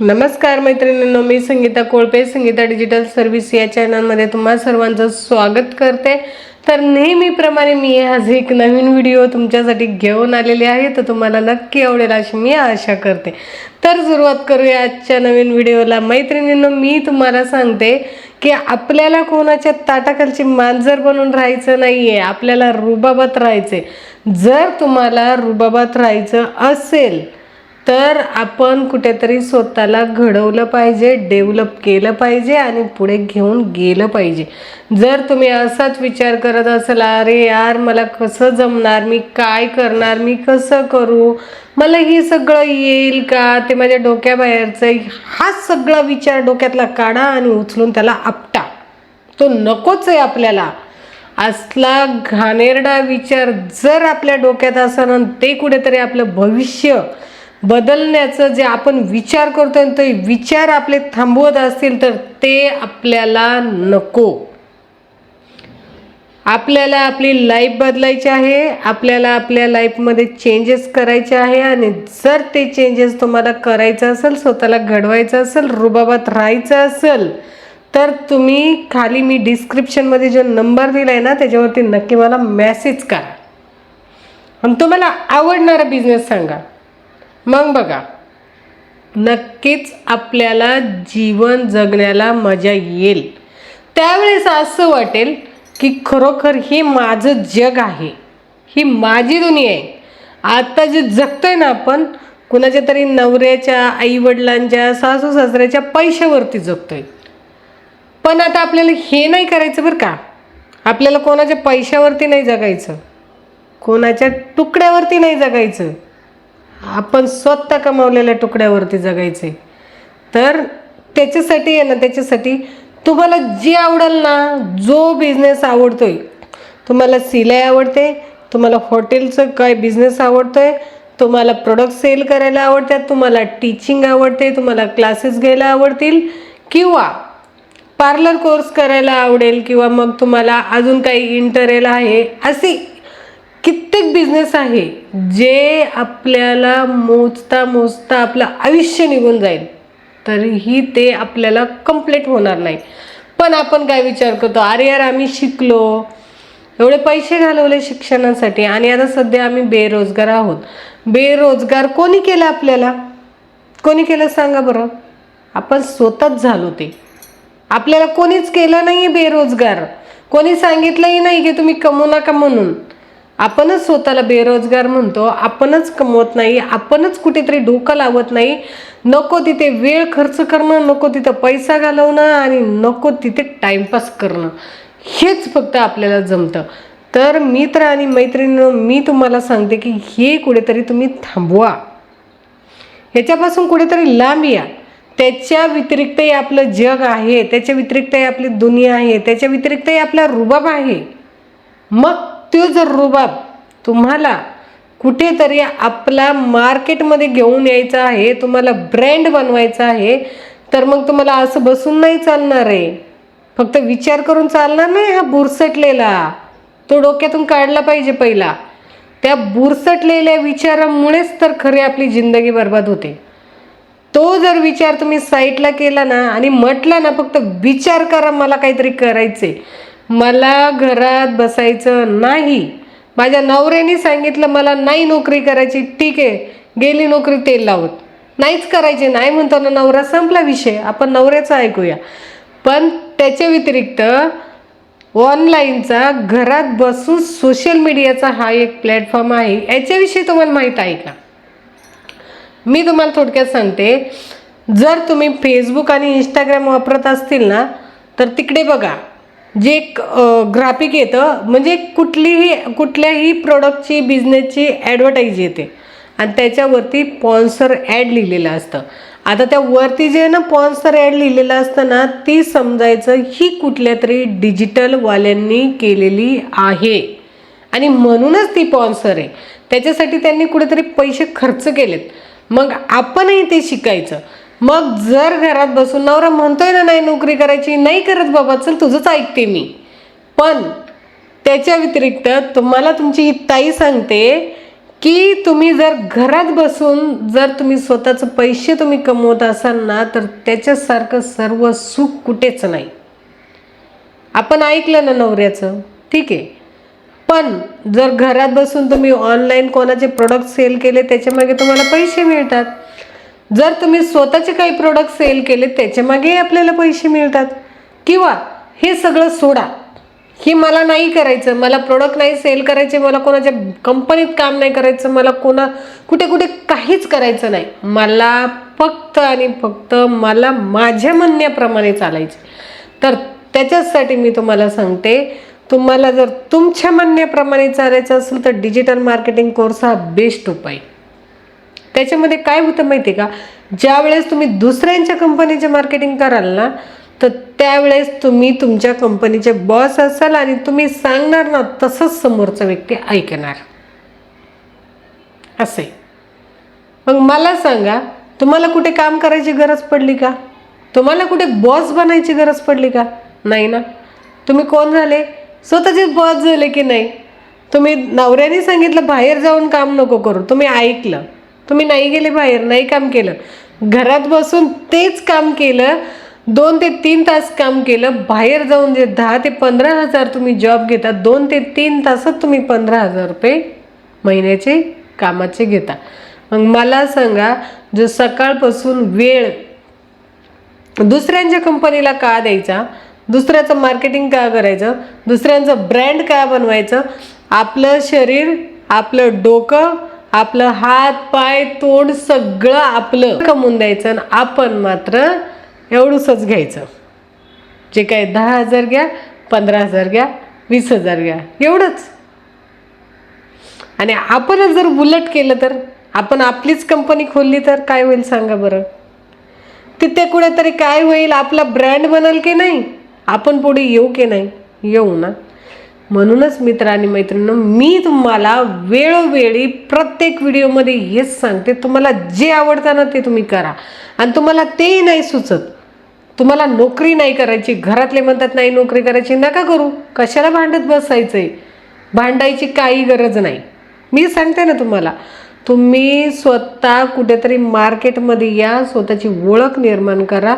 नमस्कार मैत्रिणींनो मी संगीता कोळपे संगीता डिजिटल सर्व्हिस या चॅनलमध्ये तुम्हा सर्वांचं स्वागत करते. तर नेहमीप्रमाणे मी आज एक नवीन व्हिडिओ तुमच्यासाठी घेऊन आलेले आहे तर तुम्हाला नक्की आवडेल अशी मी आशा करते. तर सुरुवात करूया आजच्या नवीन व्हिडिओला. मैत्रिणींनो मी तुम्हाला सांगते की आपल्याला कोणाच्या ताटाखालची मांजर बनून राहायचं नाही आहे आपल्याला रुबाबात राहायचे जर तुम्हाला रुबाबात राहायचं असेल तर आपण कुठेतरी स्वतःला घडवलं पाहिजे डेव्हलप केलं पाहिजे आणि पुढे घेऊन गेलं पाहिजे. जर तुम्ही असाच विचार करत असाल अरे यार मला कसं जमणार? मी काय करणार? मी कसं करू? मला हे सगळं येईल का? ते माझ्या डोक्याबाहेरचं हा सगळा विचार डोक्यातला काढा आणि उचलून त्याला आपटा. तो नकोच आहे आपल्याला. असला घाणेरडा विचार जर आपल्या डोक्यात असेल आणि ते कुठेतरी आपलं भविष्य बदलण्याचं जे आपण विचार करतो आणि ते विचार आपले थांबवत असतील तर ते आपल्याला नको. आपल्याला आपली लाईफ बदलायची आहे आपल्याला आपल्या लाईफमध्ये चेंजेस करायचे आहे आणि जर ते चेंजेस तुम्हाला करायचं असेल स्वतःला घडवायचं असेल रुबाबात राहायचं असेल तर तुम्ही खाली मी डिस्क्रिप्शनमध्ये जो नंबर दिला आहे ना त्याच्यावरती नक्की मला मेसेज करा. आणि तुम्हाला आवडणारा बिझनेस सांगा. मग बघा. नक्कीच आपल्याला जीवन जगण्याला मजा येईल. त्यावेळेस असं वाटेल की खरोखर हे माझं जग आहे. ही माझी दुनिया आहे. आता जे जगतोय ना आपण कुणाच्या तरी नवऱ्याच्या आईवडिलांच्या सासू सासऱ्याच्या पैशावरती जगतोय. पण आता आपल्याला हे नाही करायचं बरं का. आपल्याला कोणाच्या पैशावरती नाही जगायचं. कोणाच्या तुकड्यावरती नाही जगायचं. आपण स्वतः कमावलेल्या तुकड्यावरती जगायचे तर त्याच्यासाठी आहे ना त्याच्यासाठी तुम्हाला जे आवडेल ना जो बिझनेस आवडतोय तुम्हाला सिलाई आवडते तुम्हाला हॉटेलचं काय बिझनेस आवडतो आहे तुम्हाला प्रोडक्ट सेल करायला आवडतात तुम्हाला टीचिंग आवडते तुम्हाला क्लासेस घ्यायला आवडतील किंवा पार्लर कोर्स करायला आवडेल किंवा मग तुम्हाला अजून काही इंटरेल आहे असे कित्येक बिझनेस आहे जे आपल्याला मोजता मोजता आपलं आयुष्य निघून जाईल. तरीही ते आपल्याला कंप्लीट होणार नाही. पण आपण काय विचार करतो? अरे यार आम्ही शिकलो. एवढे पैसे घालवले शिक्षणासाठी आणि आता सध्या आम्ही बेरोजगार आहोत. बेरोजगार कोणी केलं आपल्याला? कोणी केलं सांगा बरं? आपण स्वतःच झालो ते. आपल्याला कोणीच केलं नाही बेरोजगार. कोणी सांगितलंही नाही की तुम्ही कमवू नका म्हणून. आपणच स्वतःला बेरोजगार म्हणतो आपणच कमवत नाही आपणच कुठेतरी डोकं लावत नाही. नको तिथे वेळ खर्च करणं नको तिथं पैसा घालवणं आणि नको तिथे टाइमपास करणं. हेच फक्त आपल्याला जमतं. तर मित्र आणि मैत्रिणीनं मी तुम्हाला सांगते की हे कुठेतरी तुम्ही थांबवा. ह्याच्यापासून कुठेतरी लांब या. त्याच्या व्यतिरिक्तही आपलं जग आहे त्याच्या व्यतिरिक्तही आपली दुनिया आहे त्याच्या व्यतिरिक्तही आपला रुबाब आहे. मग तो जर रुबाब तुम्हाला कुठेतरी आपला मार्केटमध्ये घेऊन यायचा आहे तुम्हाला ब्रँड बनवायचा आहे तर मग तुम्हाला असं बसून नाही चालणार आहे. फक्त विचार करून चालणार नाही हा बुरसटलेला. तो डोक्यातून काढला पाहिजे पहिला. त्या बुरसटलेल्या विचारामुळेच तर खरी आपली जिंदगी बर्बाद होते. तो जर विचार तुम्ही साईटला केला ना आणि म्हटला ना फक्त विचार करा मला काहीतरी करायचे मला घरात बसायचं नाही. माझ्या नवऱ्याने सांगितलं मला नाही नोकरी करायची. ठीक आहे. गेली नोकरी तेल लावत. नाहीच करायची नाही म्हणतो ना नवरा संपला विषय. आपण नवऱ्याचा ऐकूया. पण त्याच्या व्यतिरिक्त ऑनलाईनचा घरात बसून सोशल मीडियाचा हा एक प्लॅटफॉर्म आहे. याच्याविषयी तुम्हाला माहीत आहे का? मी तुम्हाला थोडक्यात सांगते. जर तुम्ही फेसबुक आणि इंस्टाग्राम वापरत असतील ना तर तिकडे बघा. जे एक ग्राफिक येतं म्हणजे कुठलीही कुठल्याही प्रोडक्टची बिझनेसची ॲडव्हर्टाईज येते. आणि त्याच्यावरती पॉन्सर ॲड लिहिलेलं असतं. आता त्या वरती जे ना पॉन्सर ॲड लिहिलेलं असतं ना ती समजायचं ही कुठल्या तरी डिजिटलवाल्यांनी केलेली आहे. आणि म्हणूनच ती पॉन्सर आहे. त्याच्यासाठी त्यांनी कुठेतरी पैसे खर्च केलेत. मग आपणही ते शिकायचं. मग जर घरात बसून नवरा म्हणतोय ना नाही नोकरी करायची नाही करत बाबा चल तुझंच ऐकते मी. पण त्याच्या व्यतिरिक्त तुम्हाला तुमची ही ताई सांगते की तुम्ही जर घरात बसून जर तुम्ही स्वतःचं पैसे तुम्ही कमवत असाल ना तर त्याच्यासारखं सर्व सुख कुठेच नाही. आपण ऐकलं ना नवऱ्याचं? ठीक आहे. पण जर घरात बसून तुम्ही ऑनलाईन कोणाचे प्रोडक्ट सेल केले त्याच्यामागे तुम्हाला पैसे मिळतात. जर तुम्ही स्वतःचे काही प्रोडक्ट सेल केले त्याच्यामागेही आपल्याला पैसे मिळतात. किंवा हे सगळं सोडा. हे मला नाही करायचं मला प्रोडक्ट नाही सेल करायचे मला कोणाच्या कंपनीत काम नाही करायचं मला कोणा कुठे कुठे काहीच करायचं नाही. मला फक्त आणि फक्त मला माझ्या म्हणण्याप्रमाणे चालायचे. तर त्याच्याचसाठी मी तुम्हाला सांगते तुम्हाला जर तुमच्या म्हणण्याप्रमाणे चालायचं असेल तर डिजिटल मार्केटिंग कोर्स हा बेस्ट उपाय. त्याच्यामध्ये काय होतं माहिती का? का ज्यावेळेस तुम्ही दुसऱ्यांच्या कंपनीचे मार्केटिंग कराल ना तर त्यावेळेस तुम्ही तुमच्या कंपनीचे बॉस असाल आणि तुम्ही सांगणार ना तसंच समोरचा व्यक्ती ऐकणार. असे मग मला सांगा तुम्हाला कुठे काम करायची गरज पडली का? तुम्हाला कुठे बॉस बनायची गरज पडली का? नाही ना. तुम्ही कोण झाले? स्वतःचे बॉस झाले की नाही? तुम्ही नवऱ्याने सांगितलं बाहेर जाऊन काम नको करू. तुम्ही ऐकलं. तुम्ही नाही गेले बाहेर नाही काम केलं. घरात बसून तेच काम केलं दोन ते तीन तास काम केलं बाहेर जाऊन जे दहा ते पंधरा हजार तुम्ही जॉब घेता दोन ते तीन तासात तुम्ही पंधरा हजार रुपये महिन्याचे कामाचे घेता. मग मला सांगा जो सकाळपासून वेळ दुसऱ्यांच्या कंपनीला का द्यायचा? दुसऱ्याचं मार्केटिंग का करायचं? दुसऱ्यांचं ब्रँड का बनवायचं? आपलं शरीर आपलं डोकं आपलं हात पाय तोंड सगळं आपलं कमवून द्यायचं आणि आपण मात्र एवढूसच घ्यायचं. जे काय दहा हजार घ्या पंधरा हजार घ्या वीस हजार घ्या एवढंच. आणि आपणच जर उलट केलं तर आपण आपलीच कंपनी खोलली तर काय होईल सांगा बरं? तिथे कुठेतरी काय होईल आपला ब्रँड बनल की नाही आपण पुढे येऊ की नाही? येऊ ना. म्हणूनच मित्र आणि मैत्रिणींनो मी तुम्हाला वेळोवेळी प्रत्येक व्हिडिओमध्ये हेच सांगते. तुम्हाला जे आवडतं ना ते तुम्ही करा. आणि तुम्हाला तेही नाही सुचत. तुम्हाला नोकरी नाही करायची. घरातले म्हणतात नाही नोकरी करायची. नका करू. कशाला भांडत बसायचं आहे भांडायची काही गरज नाही. मी सांगते ना तुम्हाला. तुम्ही स्वतः कुठेतरी मार्केटमध्ये या स्वतःची ओळख निर्माण करा.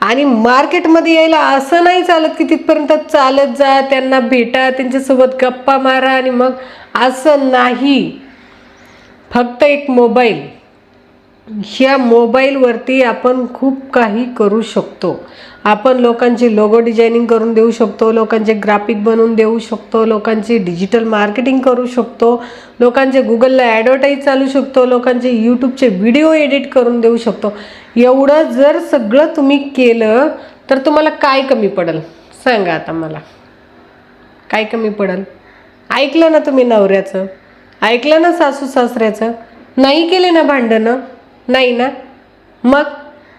आणि मार्केटमध्ये यायला असं नाही चालत की तिथपर्यंत चालत जा त्यांना भेटा त्यांच्यासोबत गप्पा मारा आणि मग असं नाही. फक्त एक मोबाईल. ह्या मोबाईलवरती आपण खूप काही करू शकतो. आपण लोकांची लोगो डिझायनिंग करून देऊ शकतो लोकांचे ग्राफिक बनवून देऊ शकतो लोकांची डिजिटल मार्केटिंग करू शकतो लोकांचे गुगलला ॲडव्हर्टाईज चालू शकतो लोकांचे यूट्यूबचे व्हिडिओ एडिट करून देऊ शकतो. एवढं जर सगळं तुम्ही केलं तर तुम्हाला काय कमी पडेल? सांगा आता मला. काय कमी पडेल? ऐकलं ना तुम्ही नवऱ्याचं? ऐकलं ना सासू सासऱ्याचं? नाही केले ना भांडणं? नाही ना? मग?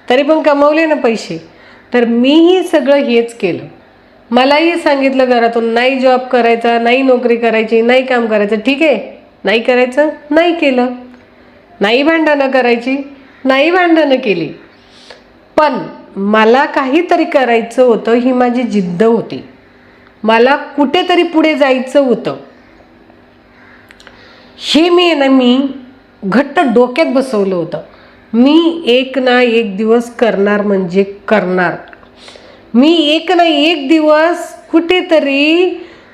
तरी पण कमवले ना पैसे. तर मीही सगळं हेच केलं. मलाही सांगितलं घरातून नाही जॉब करायचा नाही नोकरी करायची नाही काम करायचं. ठीक आहे. नाही करायचं नाही केलं. नाही भांडणं करायची नाही भांडणं केली. पण मला काहीतरी करायचं होतं ही माझी जिद्द होती. मला कुठेतरी पुढे जायचं होतं. हे मी आहे ना मी घट्ट डोक्यात बसवलं होतं. मी एक ना एक दिवस करणार म्हणजे करणार. मी एक ना एक दिवस कुठेतरी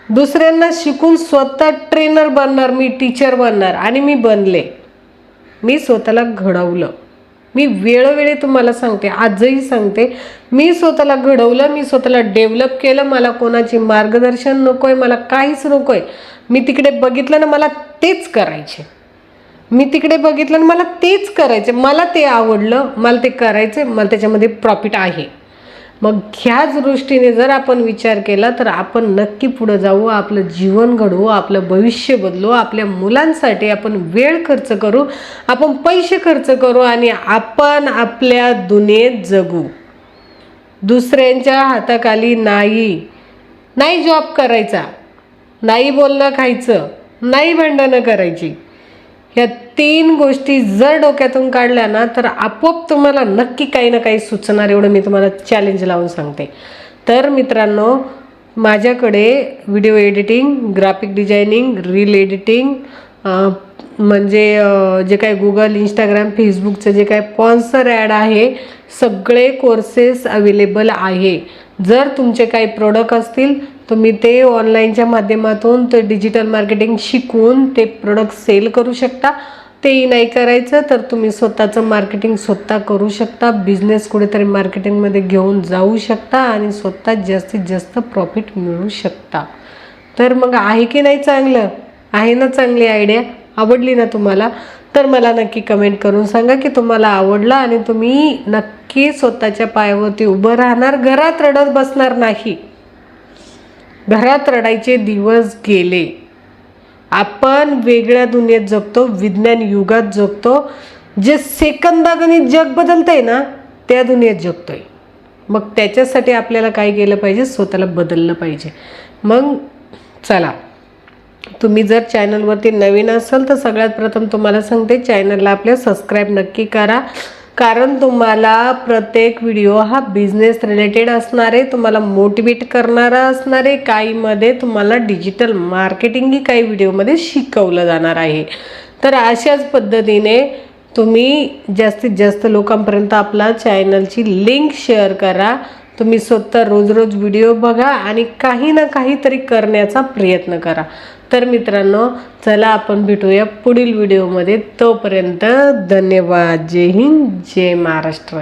दुसऱ्यांना शिकून स्वतः ट्रेनर बनणार मी टीचर बनणार आणि मी बनले. मी स्वतःला घडवलं. मी वेळोवेळी तुम्हाला सांगते आजही सांगते मी स्वतःला घडवलं मी स्वतःला डेव्हलप केलं मला कोणाची मार्गदर्शन नको आहे मला काहीच नको आहे मी तिकडे बघितलं ना मला तेच करायचे. मी तिकडे बघितलं आणि मला तेच करायचं. मला ते आवडलं मला ते करायचं मला त्याच्यामध्ये प्रॉफिट आहे. मग ह्याच दृष्टीने जर आपण विचार केला तर आपण नक्की पुढं जाऊ आपलं जीवन घडवू आपलं भविष्य बदलू आपल्या मुलांसाठी आपण वेळ खर्च करू आपण पैसे खर्च करू आणि आपण आपल्या दुनियेत जगू. दुसऱ्यांच्या हाताखाली नाही. नाही जॉब करायचा. नाही बोलणं खायचं. नाही भांडणं करायची. ह्या तीन गोष्टी जर डोक्यातून काढल्या ना तर आपोआप तुम्हाला नक्की काही ना काही सुचणार एवढं मी तुम्हाला चॅलेंज लावून सांगते. तर मित्रांनो माझ्याकडे video editing graphic designing reel editing म्हणजे जे काही गुगल इंस्टाग्राम फेसबुकचं जे काय स्पॉन्सर ॲड आहे सगळे कोर्सेस अवेलेबल आहे. जर तुमचे काही प्रोडक्ट असतील तुम्ही ते ऑनलाईनच्या माध्यमातून ते डिजिटल मार्केटिंग शिकून ते प्रोडक्ट सेल करू शकता. तेही नाही करायचं तर तुम्ही स्वतःचं मार्केटिंग स्वतः करू शकता. बिझनेस कुठेतरी मार्केटिंगमध्ये घेऊन जाऊ शकता आणि स्वतः जास्तीत जास्त प्रॉफिट मिळू शकता. तर मग आहे की नाही चांगलं? आहे ना चांगली आयडिया आवडली ना तुम्हाला? तर मला नक्की कमेंट करून सांगा की तुम्हाला आवडलं आणि तुम्ही नक्की स्वतःच्या पायावरती उभं राहणार. घरात रडत बसणार नाही. घरात रडायचे दिवस गेले. आपण वेगळ्या दुनियेत जगतो विज्ञान युगात जगतो जे सेकंदागणित जग बदलतंय ना त्या दुनियेत जगतोय. मग त्याच्यासाठी आपल्याला काय केलं पाहिजे? स्वतःला बदललं पाहिजे. मग चला तुम्ही जर चॅनलवरती नवीन असाल तर सगळ्यात प्रथम तुम्हाला सांगते चॅनलला आपल्या सबस्क्राईब नक्की करा. कारण तुम्हाला प्रत्येक व्हिडिओ हा बिझनेस रिलेटेड असणार आहे तुम्हाला मोटिवेट करणारा असणार आहे काहीमध्ये तुम्हाला डिजिटल मार्केटिंगही काही व्हिडिओमध्ये शिकवलं जाणार आहे. तर अशाच पद्धतीने तुम्ही जास्तीत जास्त लोकांपर्यंत आपला चॅनलची लिंक शेअर करा. तुम्ही स्वतः रोज रोज व्हिडिओ बघा आणि काही ना काहीतरी करण्याचा प्रयत्न करा. तर मित्रांनो चला आपण भेटूया पुढील व्हिडिओमध्ये. तोपर्यंत धन्यवाद. जय हिंद जय महाराष्ट्र.